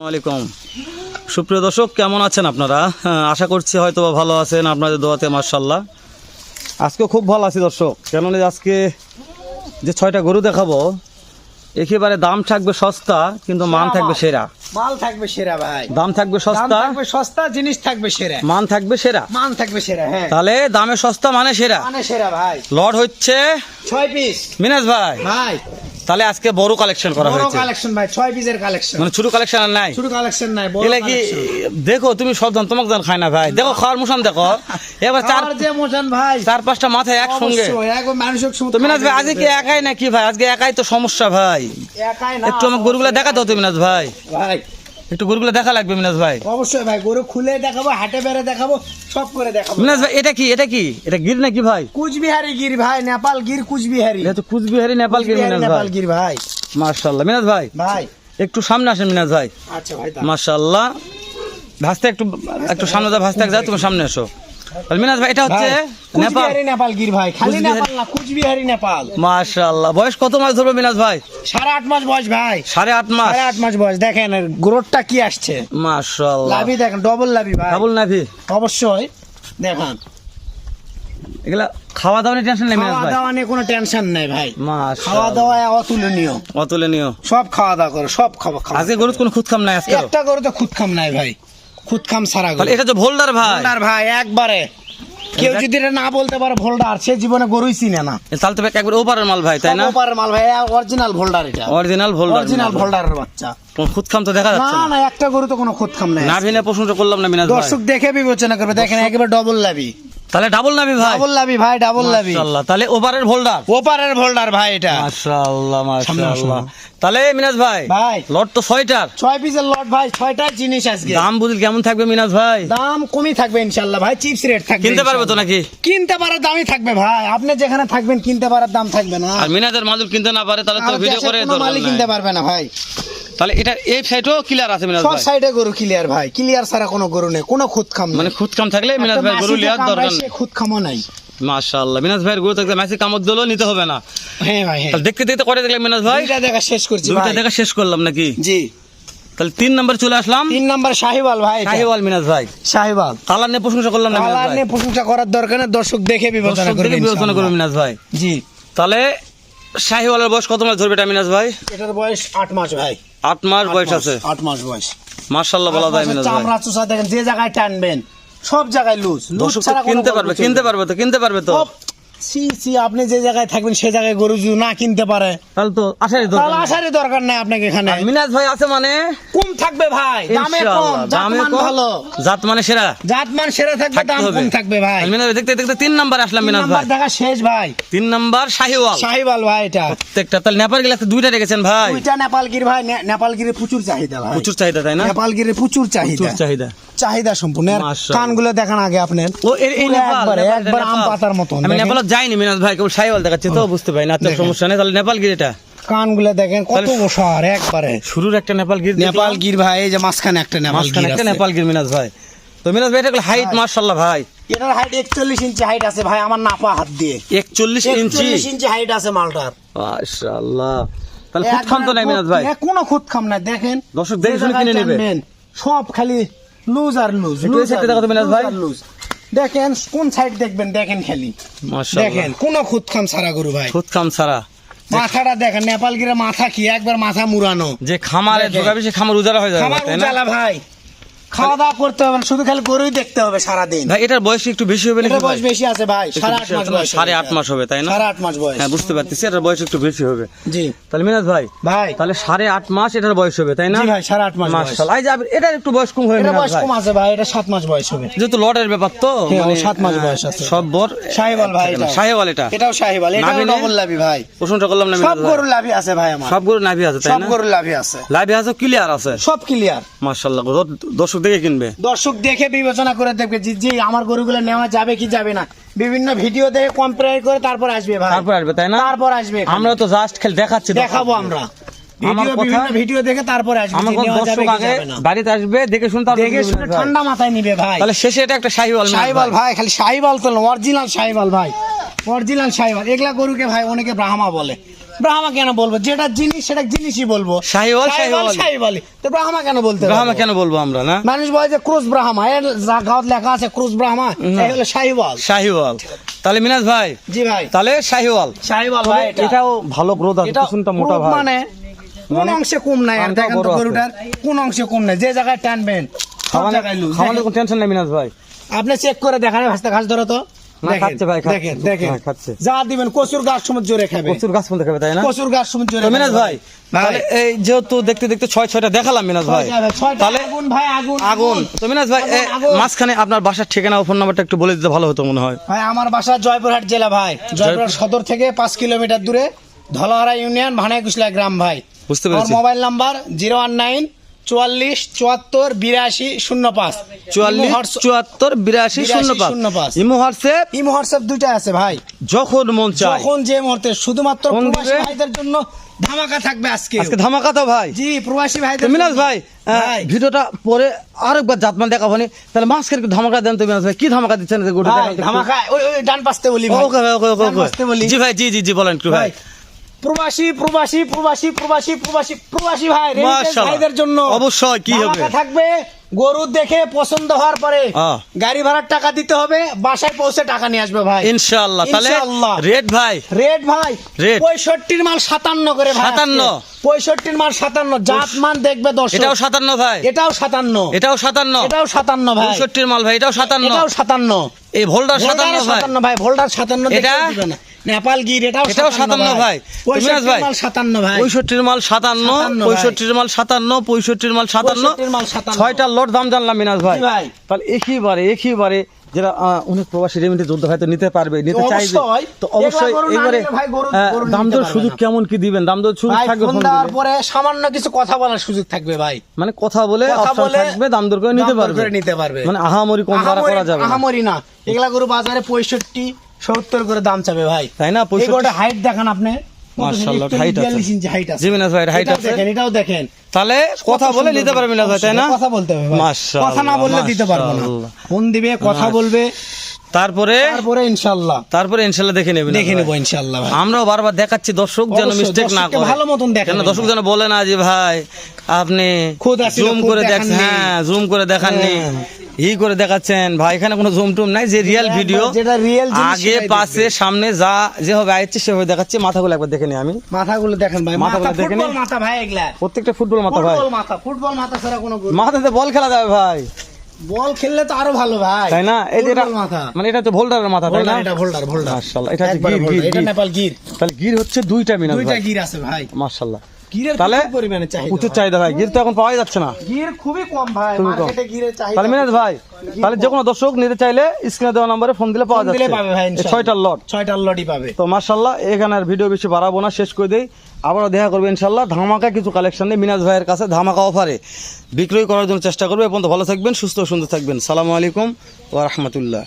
আলাইকুম। সুপ্রিয় দর্শক কেমন আছেন আপনারা? হ্যাঁ, আশা করছি হয়তো বা ভালো আছেন আপনাদের দোয়াতে মার্শাল্লাহ আজকে খুব ভালো আছি দর্শক। কেননা আজকে যে ছয়টা গরু দেখাবো একেবারে দাম থাকবে সস্তা কিন্তু মান থাকবে সেরা। মাল থাকবে সেরা ভাই। দাম থাকবে সস্তা। থাকবে সস্তা জিনিস থাকবে সেরা। মান থাকবে সেরা। মান থাকবে সেরা হ্যাঁ। তাহলে দামে সস্তা মানে সেরা। মানে সেরা ভাই। লট হচ্ছে ছয় পিস মিনাজ ভাই। ভাই তাহলে আজকে বড় কালেকশন করা হয়েছে। বড় কালেকশন ভাই 6 পিসের কালেকশন মানে ছোট কালেকশন আর নাই? ছোট কালেকশন নাই বড় কালেকশন কি দেখো তুমি সব জান তোমাকে জান খায় না ভাই। দেখো খাওয়ার মোশন দেখো। এবার চার আর যে মোশন ভাই। চার পাঁচটা মাথায় একসঙ্গে। অবশ্যই, একবার মানুষের সঙ্গে তুমি না ভাই আজকে কি একাই নাকি ভাই? আজকে একাই তো সমস্যা ভাই। একাই না একটু আমার গরুগুলা দেখা দাও তুমি না ভাই। ভাই একটু গরুগুলো দেখা লাগবে মিনাজ ভাই। অবশ্যই ভাই গরু খুলে দেখাবো হাটে বেড়ে দেখাবো সব করে দেখাবো। মিনাজ ভাই এটা কি? এটা কি? এটা গির নাকি ভাই? কুচবিহারি গির ভাই নেপাল গির কুচবিহারি। এটা তো কুচবিহারি নেপাল গির মিনাস ভাই। নেপাল গির ভাই। মাশাআল্লাহ। মিনাস ভাই ভাই। একটু সামনে আসেন মিনাস ভাই। আচ্ছা ভাই মাশাআল্লাহ। ভাস্তে একটু একটু সামনে যা ভাসতে যা তুমি সামনে এসো। মিনাজ ভাই এটা হচ্ছে নেপাল। নেপাল গির ভাই খালি নেপাল না কুচবিহারি নেপাল। মার্শাল্লাহ বয়স কত মাস ধরবে মিনাজ ভাই? সাড়ে আট মাস বয়স ভাই। সাড়ে আট মাস। সাড়ে আট মাস বয়স। দেখেন গ্রোথটা কি আসছে? মার্শাল্লাহ লাভি দেখেন ডবল লাভি ভাই। ডাবল অবশ্যই দেখেন। এগুলা খাওয়া দাওয়া নিয়ে টেনশন নেই খাওয়া দাওয়া নিয়ে কোনো টেনশন নেই ভাই। খাওয়া দাওয়া অতুলনীয়। অতুলনীয়। সব খাওয়া দাওয়া করে সব খাওয়া খাওয়া আজকে গরুত কোনো খুদ খাম নাই আজকে? একটা করে তো খুদ খাম নাই ভাই। খুদ খাম সারা তাহলে এটা তো ভোল্ডার ভাই। ভোল্ডার ভাই একবারে। কেউ যদি এটা না বলতে পারে ভোল্ডার সে জীবনে গরুই চিনে না। তাহলে তো একবার ওপারের মাল ভাই তাই না? ওপারের মাল ভাই অরিজিনাল ভোল্ডার এটা। অরিজিনাল ভোল্ডার অরিজিনাল ভোল্ডারের বাচ্চা। কোন খুদ খাম তো দেখা যাচ্ছে না। না একটা গরু তো কোনো খুদ খাম নাই। না ভিনে প্রশংসা করলাম না মিনাজ ভাই। দর্শক দেখে বিবেচনা করবে। দেখেন একেবারে ডবল লাভি তাহলে ডাবল নাভি ভাই। ডাবল লাভি ভাই ডাবল লাভি মাশাআল্লাহ তাহলে ওপারের ভোল্ডার ওপারের ভোল্ডার ভাই এটা। মাশাআল্লাহ মাশাআল্লাহ। তাহলে মিনাজ ভাই ভাই। লট তো ছয়টার। ছয় পিসের লট ভাই ছয়টা জিনিস আজকে। দাম বুঝল কেমন থাকবে মিনাজ ভাই? দাম কমই থাকবে ইনশাল্লাহ ভাই চিপস রেট থাকবে কিনতে পারবে তো নাকি? কিনতে পারার দামই থাকবে ভাই। আপনি যেখানে থাকবেন কিনতে পারার দাম থাকবে না। আর মিনাজের মাদুর কিনতে না পারে তাহলে তো ভিডিও করে নাই। কিনতে পারবে না ভাই। তাহলে এটা এই সাইডও ক্লিয়ার আছে মিনাজ সব সাইডে গরু ক্লিয়ার ভাই। ক্লিয়ার ছাড়া কোনো গরু নেই কোনো খুদ খাম মানে খুদ থাকলে মিনাজ ভাই গরু লিয়ার দরকার নেই খুদ খামও নাই। মাশাআল্লাহ মিনাজ ভাইয়ের গরু থাকলে কামড় দিলেও নিতে হবে না। হ্যাঁ ভাই হ্যাঁ। তাহলে দেখতে দেখতে করে দেখলে মিনাজ ভাই? দেখা শেষ করছি দুইটা দেখা শেষ করলাম নাকি? জি। তাহলে তিন নম্বর চলে আসলাম। তিন নাম্বার শাহিওয়াল ভাই। শাহিওয়াল মিনাজ ভাই। শাহিওয়াল। কালার নিয়ে প্রশংসা করলাম না ভাই? নিয়ে প্রশংসা করার দরকার নেই দর্শক দেখে বিবেচনা করবে বিবেচনা করবে মিনাজ ভাই। জি। তাহলে শাহিওয়ালের বয়স কত মাস ধরবে টামিনাস ভাই? এটার বয়স আট মাস ভাই। আট মাস বয়স আছে। আট মাস বয়স। মার্শাল্লাহ বলা যায় মিনাস ভাই। চামড়া চুষা দেখেন যে জায়গায় টানবেন সব জায়গায় লুজ। লুজ ছাড়া কিনতে পারবে কিনতে পারবে তো কিনতে পারবে তো? সি সি আপনি যে জায়গায় থাকবেন সে জায়গায় গরু যদি না কিনতে পারে তাহলে তো আসারই দরকার। আসারই দরকার নাই আপনাকে এখানে। মিনাজ ভাই আছে মানে? কম থাকবে ভাই দামে কম দামে ভালো। জাত মানে সেরা। জাত মান সেরা থাকবে দাম কম থাকবে ভাই। মিনাজ দেখতে দেখতে তিন নাম্বার আসলাম মিনাজ নাম্বার ভাই। দেখা শেষ ভাই। তিন নাম্বার শাহিওয়াল। শাহিওয়াল ভাই এটা। প্রত্যেকটা তাহলে নেপাল গেলে দুইটা রেখেছেন ভাই। দুইটা নেপালগির ভাই নে- নেপালগিরে প্রচুর চাহিদা ভাই। প্রচুর চাহিদা তাই না? নেপালগিরে প্রচুর চাহিদা প্রচুর চাহিদা। চাহিদা। সম্পূর্ণ। কানগুলো দেখান আগে আপনার। ও এই- নেপাল একবার আম পাতার আমি দেখেন। যাইনি মিনাজ ভাই কেবল শাহিওয়াল দেখাচ্ছি তো বুঝতে পারি না তো সমস্যা নেই তাহলে নেপাল গির এটা। কানগুলো দেখেন কত বসার একবারে। শুরুর একটা নেপাল গির নেপাল গির ভাই এই যে মাঝখানে একটা নেপাল গির একটা নেপাল গির মিনাজ ভাই। তো মিনাজ ভাই এটা হাইট ভাই। এটার হাইট একচল্লিশ ইঞ্চি হাইট আছে ভাই আমার নাপা হাত দিয়ে। একচল্লিশ ইঞ্চি? একচল্লিশ ইঞ্চি হাইট আছে মালটার। মাশাল্লাহ তাহলে খুব খাম তো নাই মিনাজ ভাই? কোনো খুদ খাম নাই দেখেন। দর্শক দেখে শুনে কিনে নেবে। সব খালি লুজ আর লুজ একটু এই দেখো তো মিনাজ ভাই। লুজ দেখেন কোন সাইড দেখবেন? দেখেন খালি। দেখেন কোন খুদ খাম সারা গরু ভাই। খুদ খাম সারা মাথাটা দেখেন নেপাল গিরে মাথা কি? একবার মাথা মুড়ানো। যে খামারে। ঢোকাবে সে খামার উজালা হয়ে যাবে খামার উজালা ভাই। খাওয়া দাওয়া করতে হবে শুধু খালি গরুই দেখতে হবে সারাদিন। ভাই এটার বয়স একটু বেশি হবে নাকি বয়স বেশি আছে ভাই সাড়ে আট মাস বয়স সাড়ে আট মাস হবে তাই না? সাড়ে আট মাস বয়স। হ্যাঁ বুঝতে পারতেছি এটার বয়স একটু বেশি হবে। জি। তাহলে মিনাজ ভাই ভাই। তাহলে সাড়ে আট মাস এটার বয়স হবে তাই না? ভাই সাড়ে আট মাস বয়স। মার্শাল এই যে এটার একটু বয়স কম হবে বয়স কম আছে ভাই এটা সাত মাস বয়স হবে। যেহেতু লটের ব্যাপার তো হ্যাঁ, মানে, সাত মাস বয়স আছে। সব বর শাহিওয়াল ভাই এটা। শাহিওয়াল এটা। এটাও নাভিনে? ডবল লাভি ভাই। করলাম না সব গরুর লাভি আছে ভাই আমার। সব গরু নাভি আছে তাই সব না? গরুর লাভি আছে। লাভি আছে ক্লিয়ার আছে। সব ক্লিয়ার মার্শাল্লাহ দর্শক দেখে কিনবে? দর্শক দেখে বিবেচনা করে দেখবে যে যে আমার গরুগুলো নেওয়া যাবে কি যাবে না। বিভিন্ন ভিডিও দেখে কম্পেয়ার করে তারপর আসবে ভাই। তারপর আসবে তাই না? তারপর আসবে আমরা তো জাস্ট খেল দেখাচ্ছি দেখাবো আমরা। ভিডিও দেখে তারপর আসবে আমার যে কোন নেওয়া যাবে দর্শক আগে বাড়িতে আসবে দেখে শুনে দেখে শুনে ঠান্ডা মাথায় নিবে ভাই। তাহলে শেষে এটা একটা শাহিওয়াল মিনাজ ভাই। খালি তো অরিজিনাল ভাই। অরিজিনাল এগুলা গরুকে ভাই অনেকে ব্রাহ্মা বলে। ব্রাহ্মা কেন বলব? যেটা জিনিস সেটা জিনিসই বলব। শাহিওয়াল, শাহিওয়াল। শাহিওয়ালি তো ব্রাহ্মা কেন বলতে ব্রাহ্মা কেন বলব আমরা না? মানুষ বলে যে ক্রুজ ব্রাহ্মা। এর জায়গাত লেখা আছে ক্রুজ ব্রাহ্মা এই হলো শাহিওয়াল শাহিওয়াল তাহলে মিনাজ ভাই জি ভাই। তাহলে শাহিওয়াল শাহিওয়াল ভাই এটাও ভালো গ্রোথ আছে কিছুটা মোটা ভাই মানে কোন মানে অংশে কম নাই আর দেখেন তো গরুটার কোন অংশে কম নাই যে জায়গায় টানবেন সব খাওয়ানোর জায়গায় লুজ। খাওয়ানোর কোনো টেনশন নেই মিনাজ ভাই। আপনি চেক করে দেখান ভাস্তা ঘাস ধরো তো। খাচ্ছে ভাই, দেখেন দেখেন। হ্যাঁ, খাচ্ছে। যা দিবেন কচুর গাছ সমুদ্র জোরে খাবে। প্রচুর গাছ ফোন দেখাবে তাই না? কচুর গাছ সমুদ্র জোরে মিনাজ ভাই তাহলে এই যেহেতু দেখতে দেখতে ছয় ছয়টা দেখালাম মিনাজ ভাই তাহলে আগুন ভাই আগুন আগুন। তো মিনাজ ভাই। মাঝখানে আপনার বাসার ঠিকানা ও ফোন নাম্বারটা একটু বলে দিতে ভালো হতো মনে হয়। ভাই আমার বাসা জয়পুরহাট জেলা ভাই। জয়পুরহাট সদর থেকে পাঁচ কিলোমিটার দূরে ধলাহারা ইউনিয়ন ভানাইকুশলা গ্রাম ভাই। বুঝতে পেরেছি। Mobile number zero one nine চুয়াল্লিশ চুয়াত্তর বিরাশি শূন্য পাঁচ চুয়াল্লিশ চুয়াত্তর বিরাশি শূন্য পাঁচ শূন্য পাঁচ। Imo WhatsApp? ইমো হোয়াটসঅ্যাপ দুইটা আছে ভাই। যখন মন চায়। যখন যে মুহূর্তে শুধুমাত্র প্রবাসী ভাইদের জন্য ধামাকা থাকবে আজকে। আজকে ধামাকা তো ভাই। জি প্রবাসী ভাইদের মিনাজ ভাই ভাই। ভিডিওটা পরে আরেকবার জাতমান দেখাবো নি। তাহলে একটু ধামাকা দেন তো মিনাজ ভাই। কি ধামাকা দিচ্ছেন গোটা ধামাকা ওই ডান পাশতে বলি ভাই। ওকে ভাই ওকে ওকে জি ভাই জি জি জি বলেন একটু ভাই। ভাই প্রবাসী প্রবাসী প্রবাসী প্রবাসী প্রবাসী প্রবাসী ভাই ভাইদের জন্য অবশ্যই, কি হবে? থাকবে গরু দেখে পছন্দ হওয়ার পরে গাড়ি ভাড়ার টাকা দিতে হবে বাসায় পৌঁছে টাকা নিয়ে আসবে ভাই। ইনশাআল্লাহ। তাহলে রেড ভাই? রেট ভাই পঁয়ষট্টির মাল সাতান্ন করে ভাই 57 আজকে। পঁয়ষট্টির মাল সাতান্ন জাত মান দেখবে দশ এটাও সাতান্ন ভাই? এটাও সাতান্ন। এটাও সাতান্ন? এটাও সাতান্ন ভাই। পঁয়ষট্টির মাল ভাই এটাও সাতান্ন? এটাও সাতান্ন। এই ভোল্ডার সাতান্ন সাতান্ন ভাই ভোল্ডার সাতান্ন এটা? নেপাল গির এটাও এটাও সাতান্ন ভাই। ভাই। সাতান্ন ভাই। পঁয়ষট্টির মাল সাতান্ন পঁয়ষট্টির মাল সাতান্ন পঁয়ষট্টির মাল সাতান্ন। ছয়টা লট দাম জানলাম মিনাজ ভাই। তাহলে একইবারে একইবারে যারা অনেক প্রবাসী রেমিটে যোদ্ধা হয়তো নিতে পারবে নিতে চাইবে তো অবশ্যই এবারে দাম দর সুযোগ কেমন কি দিবেন? দাম দর সুযোগ থাকবে ফোন ফোন দেওয়ার দিলে। পরে সামান্য কিছু কথা বলার সুযোগ থাকবে ভাই। মানে কথা বলে অপশন থাকবে দাম দর করে নিতে পারবে। নিতে পারবে। মানে আহামরি কম করা করা যাবে আহামরি না। এগুলা গরু বাজারে পঁয়ষট্টি সত্তর করে দাম চাবে ভাই। তাই না? এই 65 গরুটা হাইট দেখান আপনি। মাশাআল্লাহ, height আছে। ইঞ্চি হাইট আছে। জি মিনাজ ভাই, এটাও আছে। দেখেন এটাও দেখেন। তাহলে কথা বলে নিতে পারবে না তাই না? কথা বলতে হবে। মাশাআল্লাহ, কথা না বললে দিতে পারব না। ফোন দিবে কথা বলবে। তারপরে? তারপরে ইনশাল্লাহ। তারপরে ইনশাল্লাহ দেখে নেবেন দেখে নেব ইনশাল্লাহ ভাই। আমরাও বারবার দেখাচ্ছি দর্শক যেন মিস্টেক না করে। ভালো মতন দেখাবেন কেন দর্শক যেন বলে না যে ভাই আপনি জুম করে দেখছেন দেখাননি। হ্যাঁ জুম করে দেখাননি। ই করে দেখাচ্ছেন। ভাই এখানে কোনো জুম টুম নাই যে রিয়েল ভিডিও যেটা আগে পাশে সামনে যা যেভাবে আইছে সেভাবে দেখাচ্ছি। মাথাগুলো একবার দেখে নি আমি। মাথাগুলো দেখেন ভাই মাথা মাথাগুলো দেখে নি। মাথা ভাই এগুলা। প্রত্যেকটা ফুটবল মাথা ভাই। ফুটবল মাথা ফুটবল মাথা ছাড়া কোনো মাথাতে বল খেলা যাবে ভাই। বল খেললে তো আরও ভালো ভাই। তাই না? এই যে মাথা। মানে এটা তো ভোল্ডারের মাথা তাই না? এটা ভোল্ডার ভোল্ডার মাশাআল্লাহ, এটা হচ্ছে গির, গির, এটা নেপাল গির। তাহলে গির হচ্ছে দুইটা মিনার দুইটা গির আছে ভাই। মাশাআল্লাহ। তাহলে প্রচুর চাহিদা ভাই। চাহিদা গির তো এখন পাওয়া যাচ্ছে না। গির খুবই কম ভাই মার্কেটে গিরের চাহিদা তাহলে মিনাজ ভাই তাহলে যে কোনো দর্শক নিতে চাইলে স্ক্রিনে দেওয়া নম্বরে ফোন দিলে পাওয়া যাচ্ছে। ছয়টার লট ছয়টার লটই পাবে। তো মার্শাল্লাহ এখানে আর ভিডিও বেশি বাড়াবো না শেষ করে দেই। আবারও দেখা করবে ইনশাল্লাহ ধামাকা কিছু কালেকশন নেই মিনাজ ভাইয়ের কাছে ধামাকা অফারে বিক্রয় করার জন্য চেষ্টা করবে এবং ভালো থাকবেন সুস্থ ও সুন্দর থাকবেন। সালামু আলাইকুম ওয়া রাহমাতুল্লাহ।